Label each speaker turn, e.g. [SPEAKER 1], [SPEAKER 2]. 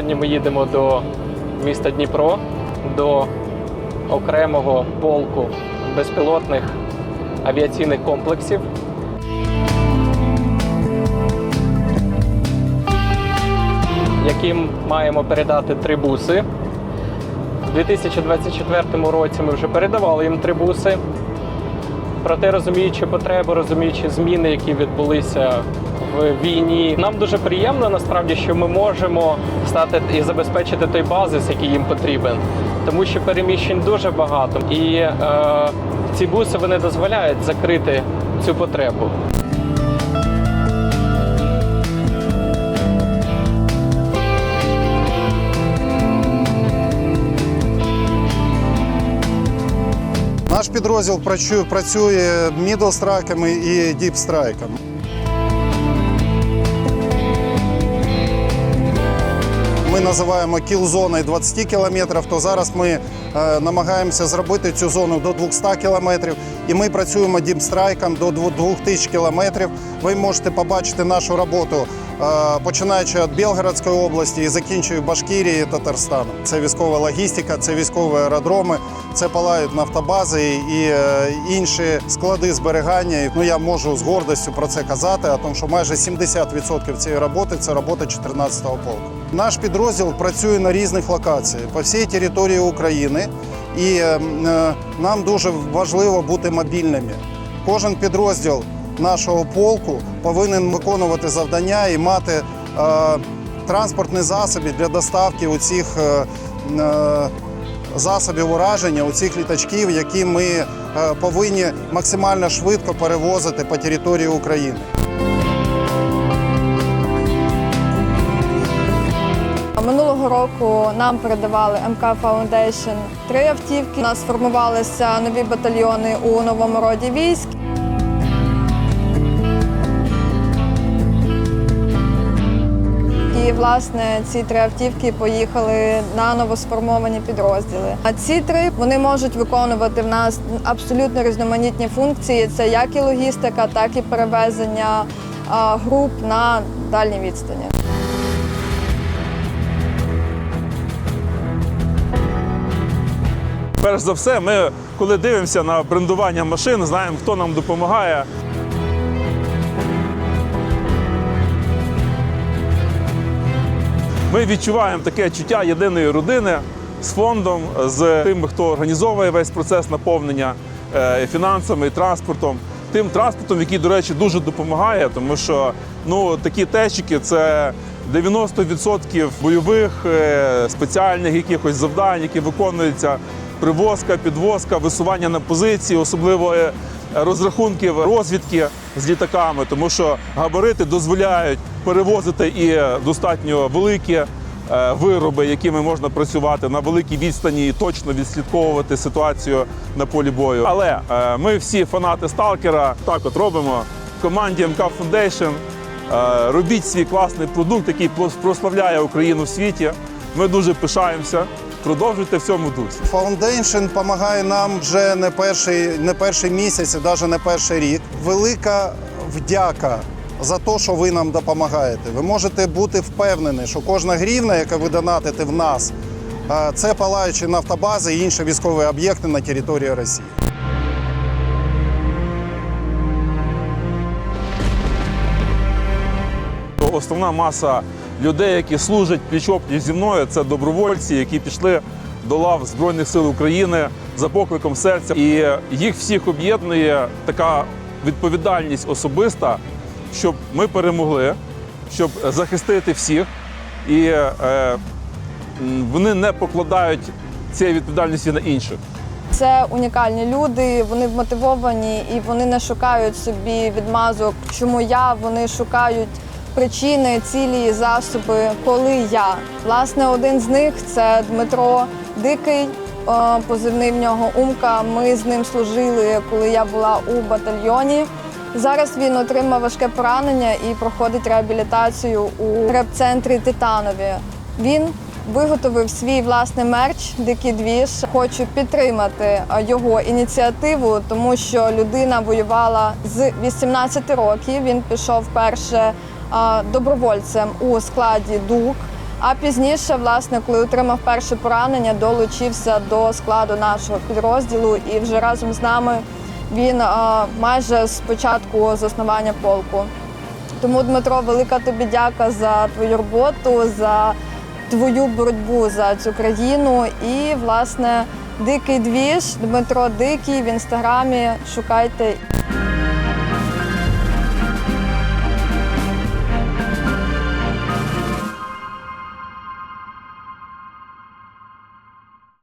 [SPEAKER 1] Сьогодні ми їдемо до міста Дніпро, до окремого полку безпілотних авіаційних комплексів. Яким маємо передати три буси. У 2024 році ми вже передавали їм три буси. Проте розуміючи потребу, розуміючи зміни, які відбулися в війні, нам дуже приємно насправді, що ми можемо стати і забезпечити той базис, який їм потрібен, тому що переміщень дуже багато, і е, ці буси вони дозволяють закрити цю потребу.
[SPEAKER 2] Наш підрозділ працю- працює мідл-страйками і діп-страйками. Називаємо кіл-зоною 20 кілометрів, то зараз ми е, намагаємося зробити цю зону до 200 кілометрів. І ми працюємо діп-страйком до 2000 кілометрів. Ви можете побачити нашу роботу, е, починаючи від Білгородської області і закінчуючи Башкірією і Татарстаном. Це військова логістика, це військові аеродроми, це палають нафтобази і е, інші склади зберігання. Ну я можу з гордістю про це казати, а тому що майже 70% цієї роботи це робота 14-го полку. Наш підрозділ працює на різних локаціях по всій території України, і е, м, е, нам дуже важливо бути мобільними. Кожен підрозділ нашого полку повинен виконувати завдання і мати е, транспортні засоби для доставки у цих е, е, засобів ураження, у цих літачків, які ми е, повинні максимально швидко перевозити по території України.
[SPEAKER 3] Минулого року нам передавали МК Foundation три автівки. У нас формувалися нові батальйони у новому роді військ. І власне ці три автівки поїхали на новосформовані підрозділи. А ці три вони можуть виконувати в нас абсолютно різноманітні функції. Це як і логістика, так і перевезення груп на дальній відстані.
[SPEAKER 4] Перш за все, ми, коли дивимося на брендування машин, знаємо, хто нам допомагає. Ми відчуваємо таке чуття єдиної родини з фондом, з тим, хто організовує весь процес наповнення е, фінансами і транспортом. Тим транспортом, який, до речі, дуже допомагає, тому що ну, такі течики це 90% бойових е, спеціальних якихось завдань, які виконуються привозка, підвозка, висування на позиції, особливо е, розрахунків розвідки з літаками, тому що габарити дозволяють перевозити і достатньо великі е, вироби, якими можна працювати на великій відстані і точно відслідковувати ситуацію на полі бою. Але е, ми всі фанати сталкера так от робимо в команді МК Foundation. Робіть свій класний продукт, який прос- прославляє Україну в світі. Ми дуже пишаємося. Продовжуйте в цьому дусі.
[SPEAKER 2] Foundation допомагає нам вже не перший, не перший місяць, і навіть не перший рік. Велика вдяка за те, що ви нам допомагаєте. Ви можете бути впевнені, що кожна грівна, яка ви донатите в нас, це палаючі нафтобази і інші військові об'єкти на території Росії.
[SPEAKER 4] Основна маса людей, які служать пліч-опліч зі мною, це добровольці, які пішли до лав Збройних сил України за покликом серця. І їх всіх об'єднує така відповідальність особиста, щоб ми перемогли, щоб захистити всіх. І е, вони не покладають цієї відповідальності на інших.
[SPEAKER 3] Це унікальні люди, вони вмотивовані і вони не шукають собі відмазок, чому я. Вони шукають причини, цілі, засоби, коли я. Власне, один з них це Дмитро Дикий, е, позивний в нього Умка. Ми з ним служили, коли я була у батальйоні. Зараз він отримав важке поранення і проходить реабілітацію у реп-центрі Титанові. Він виготовив свій власний мерч Дикий двіж. Хочу підтримати е, його ініціативу, тому що людина воювала з 18 років. Він пішов перше добровольцем у складі ДУК. А пізніше, власне, коли отримав перше поранення, долучився до складу нашого підрозділу і вже разом з нами він майже з початку заснування полку. Тому, Дмитро, велика тобі дяка за твою роботу, за твою боротьбу за цю країну. І, власне, дикий двіж, Дмитро Дикий в інстаграмі. Шукайте